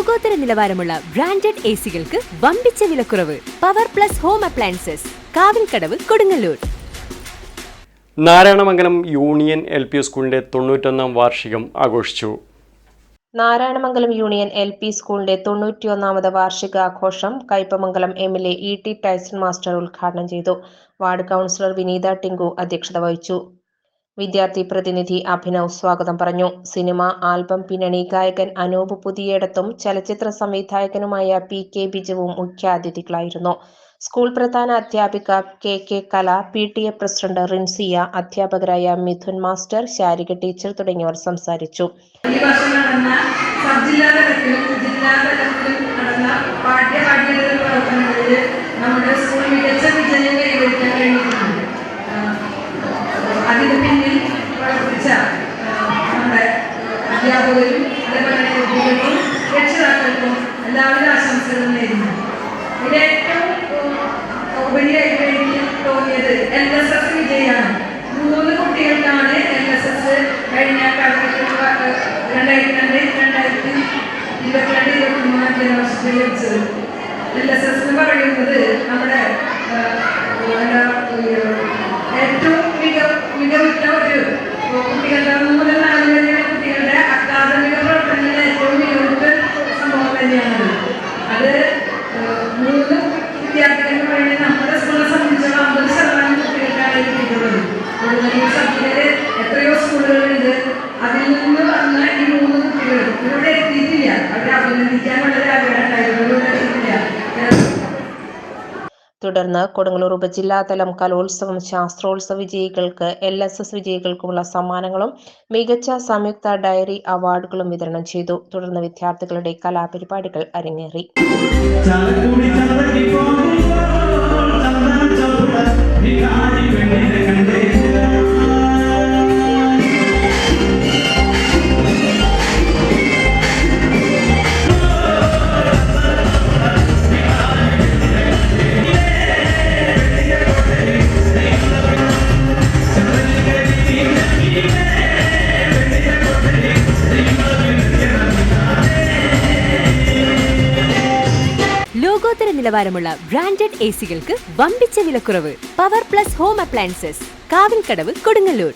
ലോകോത്തര നിലവാരമുള്ള branded A സികൾക്ക് വമ്പിച്ച വിലക്കുറവ്. Power plus home appliances Kavilkadavu Kodungallur. Narayanamangalam union L P സ്കൂളിന്റെ തൊണ്ണൂറ്റൊന്നാം വാർഷികം ആഘോഷിച്ചു. നാരായണമംഗലം യൂണിയൻ എൽ പി സ്കൂളിന്റെ തൊണ്ണൂറ്റിയൊന്നാമത് വാർഷികാഘോഷം Kaipamangalam M L A E T Tyson master ഉദ്ഘാടനം ചെയ്തു. വാർഡ് കൗൺസിലർ വിനീത ടിങ്കു അധ്യക്ഷത വഹിച്ചു. വിദ്യാർത്ഥി പ്രതിനിധി അഭിനവ് സ്വാഗതം പറഞ്ഞു. സിനിമ ആൽബം പിന്നണി ഗായകൻ അനൂപ് പുതിയയിടത്തും ചലച്ചിത്ര സംവിധായകനുമായ പി കെ ബിജുവും മുഖ്യാതിഥികളായിരുന്നു. സ്കൂൾ പ്രധാന അധ്യാപിക K K Kala P T A president Rinsiya അധ്യാപകരായ മിഥുൻ മാസ്റ്റർ ശാരിക ടീച്ചർ തുടങ്ങിയവർ സംസാരിച്ചു. ഈ വർഷം നടന്ന സബ് ജില്ലാ നടന്ന പാഠ്യ അധ്യാപകരും അതേപോലെ കുട്ടികൾക്കും രക്ഷിതാക്കൾക്കും എല്ലാവിധ ആശംസകളും നേരുന്നു. ഇതിൽ ഏറ്റവും ഉപരിയായിട്ട് എനിക്ക് തോന്നിയത് എൽ എസ് എസ് വിജയാണ്. മൂന്ന് കുട്ടികൾക്കാണ് എൽ എസ് എസ് കഴിഞ്ഞ രണ്ടായിരത്തി രണ്ട് രണ്ടായിരത്തി ഇരുപത്തിരണ്ട് ഇരുപത്തി മൂന്ന് അധ്യയന വർഷത്തിൽ ലഭിച്ചത്. എൽ എസ് എസ് എന്ന് പറയുന്നത് നമ്മുടെ നമ്മുടെ സ്കൂളിനെ സംബന്ധിച്ചോളം അമ്പത് ശതമാനം കുട്ടികൾക്കാണ് ഇത് എത്രയോ സ്കൂളുകളുണ്ട്. അതിൽ നിന്ന് വന്ന ഈ മൂന്ന് കുട്ടികൾ ഇവിടെ എത്തിയിട്ടില്ല. അവരെ അഭിനന്ദിക്കാൻ തുടർന്ന് കൊടുങ്ങല്ലൂർ ഉപജില്ലാതലം കലോത്സവം ശാസ്ത്രോത്സവ വിജയികൾക്ക് എൽ എസ് എസ് വിജയികൾക്കുമുള്ള സമ്മാനങ്ങളും മികച്ച സംയുക്ത ഡയറി അവാർഡുകളും വിതരണം ചെയ്തു. തുടർന്ന് വിദ്യാർത്ഥികളുടെ കലാപരിപാടികൾ അരങ്ങേറി. നിലവാരമുള്ള ബ്രാൻഡഡ് എ സികൾക്ക് വമ്പിച്ച വിലക്കുറവ്. Power plus home appliances Kavilkadavu Kodungallur.